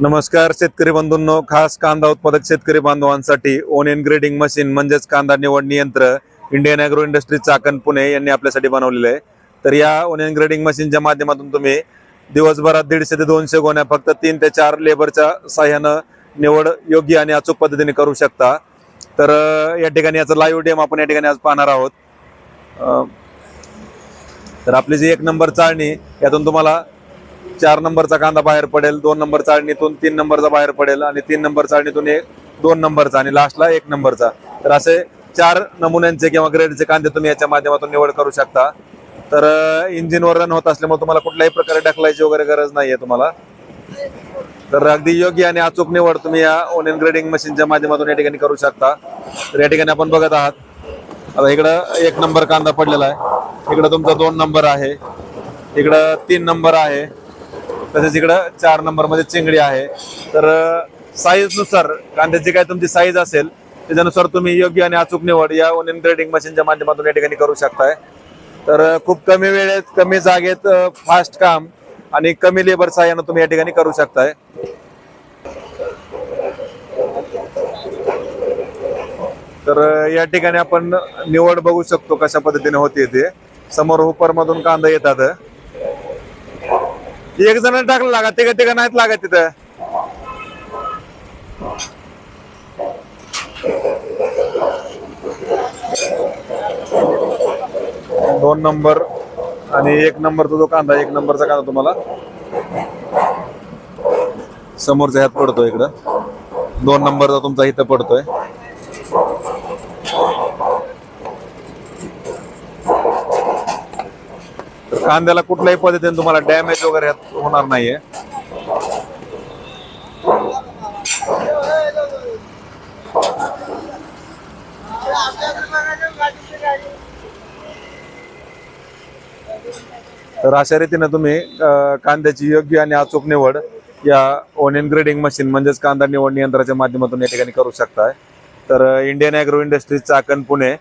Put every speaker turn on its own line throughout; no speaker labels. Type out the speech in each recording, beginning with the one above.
नमस्कार शेतकरी बंधूंनो. खास कांदा उत्पादक शेतकरी बांधवांसाठी ओनियन ग्रेडिंग मशीन म्हणजेच कांदा निवडणी यंत्र Indian agro industry Chakan Pune यांनी आपल्यासाठी बनवलेलं आहे. तर या ओनियन ग्रेडिंग मशीनच्या माध्यमातून तुम्ही दिवसभरात दीडशे ते दोनशे गोण्या फक्त तीन ते चार लेबरच्या साह्यानं निवड योग्य आणि अचूक पद्धतीने करू शकता. तर या ठिकाणी याचा लाईव्ह डेम आपण या ठिकाणी आज पाहणार आहोत. तर आपली जी एक नंबर चाळणी यातून तुम्हाला चार नंबरचा कांदा बाहेर पडेल दोन नंबर चाळणीतून तीन नंबरचा बाहेर पडेल आणि तीन नंबर चाळणीतून एक दोन नंबरचा आणि लास्टला एक नंबरचा. तर असे चार नमुन्यांचे किंवा ग्रेडचे कांदे तुम्ही याच्या माध्यमातून निवड करू शकता. तर इंजिनवर रन होत असल्यामुळे तुम्हाला कुठल्याही प्रकारे ढकलायची वगैरे गरज नाहीये तुम्हाला. तर अगदी योग्य आणि अचूक निवड तुम्ही या ओनियन ग्रेडिंग मशीनच्या माध्यमातून या ठिकाणी करू शकता. तर या ठिकाणी आपण बघत आहात. आता इकडं एक नंबर कांदा पडलेला आहे. इकडं तुमचा दोन नंबर आहे. इकडं तीन नंबर आहे. तसेच इकडं चार नंबरमध्ये चिंगडी आहे. तर साईजनुसार कांद्याची काय तुमची साईज असेल त्याच्यानुसार तुम्ही योग्य आणि अचूक निवड या ओनियन ग्रेडिंग मशीनच्या माध्यमातून या ठिकाणी करू शकताय. तर खूप कमी वेळेत कमी जागेत फास्ट काम आणि कमी लेबर सहाय्यानं तुम्ही या ठिकाणी करू शकताय. तर या ठिकाणी आपण निवड बघू शकतो कशा पद्धतीने होते ते. समोर हुपर मधून कांदा येतात. एक जण टाकलं लागा तिघ तिघ नाहीत लागत तिथं. दोन नंबर आणि एक नंबरचा जो कांदा एक नंबरचा कांदा तुम्हाला समोरच्या ह्यात पडतो इकडं. दोन नंबरचा तुमचा इथं पडतोय. कांद्याला कुठल्याही पद्धतीने तुम्हाला डॅमेज वगैरे होणार नाहीये. तर अशा रीतीने तुम्ही कांद्याची योग्य आणि अचूक निवड या ओनियन ग्रेडिंग मशीन म्हणजेच कांदा निवड यंत्राच्या माध्यमातून या ठिकाणी करू शकताय. तर Indian agro industries Chakan Pune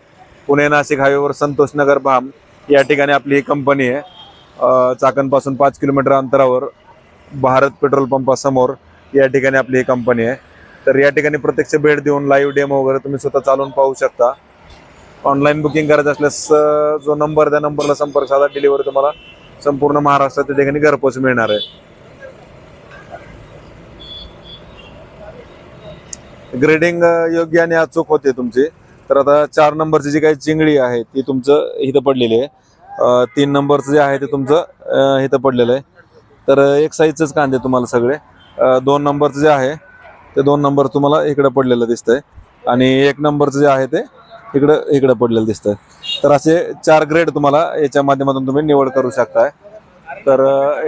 Pune Nashik हायवेवर संतोष नगर भाम या ठिकाणी आपली ही कंपनी आहे. चाकणपासून पाच किलोमीटर अंतरावर भारत पेट्रोल पंपासमोर या ठिकाणी आपली ही कंपनी आहे. तर या ठिकाणी प्रत्यक्ष भेट देऊन लाईव्ह डेमो वगैरे तुम्ही स्वतः चालवून पाहू शकता. ऑनलाईन बुकिंग करायचं असल्यास जो नंबर त्या नंबरला संपर्क साधा डिलिव्हरी तुम्हाला संपूर्ण महाराष्ट्रात त्या ठिकाणी घरपोच मिळणार आहे. ग्रेडिंग योग्य आणि अचूक होते तुमची. तर आता चार नंबरची जी काही चिंगळी आहे ती तुमचं इथं पडलेली आहे. तीन नंबरचं जे आहे ते तुमचं इथं पडलेलं आहे. तर एक साईजचेच कांदे तुम्हाला सगळे. दोन नंबरचं जे आहे ते दोन नंबर तुम्हाला इकडं पडलेलं दिसतंय. आणि एक नंबरचं जे आहे ते इकडं इकडं पडलेलं दिसतंय. तर असे चार ग्रेड तुम्हाला याच्या माध्यमातून तुम्ही निवड करू शकताय. तर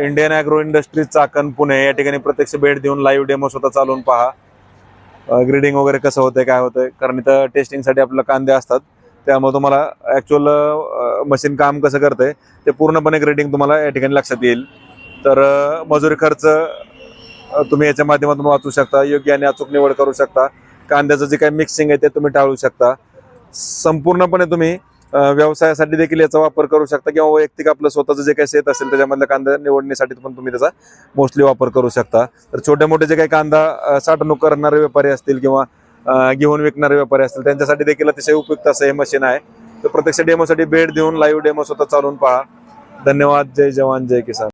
Indian agro industries Chakan Pune या ठिकाणी प्रत्यक्ष भेट देऊन लाईव्ह डेमो स्वतः चालवून पहा. ग्रेडिंग वगैरे कसं होतंय काय होतंय? कारण इथं टेस्टिंगसाठी आपल्याला कांदे असतात. त्यामुळे तुम्हाला ॲक्च्युअल मशीन काम कसं करतंय ते पूर्णपणे ग्रेडिंग तुम्हाला या ठिकाणी लक्षात येईल. तर मजुरी खर्च तुम्ही याच्या माध्यमातून वाचू शकता योग्य आणि अचूक निवड करू शकता. कांद्याचं जे काही मिक्सिंग आहे ते तुम्ही टाळू शकता. संपूर्णपणे तुम्ही व्यवसायासाठी देखील याचा वापर करू शकता किंवा वैयक्तिक आपलं स्वतःचं जे काही शेत असेल त्याच्यामधल्या कांदा निवडण्यासाठी पण तुम्ही त्याचा मोस्टली वापर करू शकता. तर छोटे मोठे जे काही कांदा साठवणूक करणारे व्यापारी असतील किंवा घेऊन विकणारे व्यापारी असतील त्यांच्यासाठी देखील अतिशय उपयुक्त असं हे मशीन आहे. तर प्रत्यक्ष डेमोसाठी भेट देऊन लाईव्ह डेमो स्वतः चालवून पहा. धन्यवाद. जय जवान जय किसान.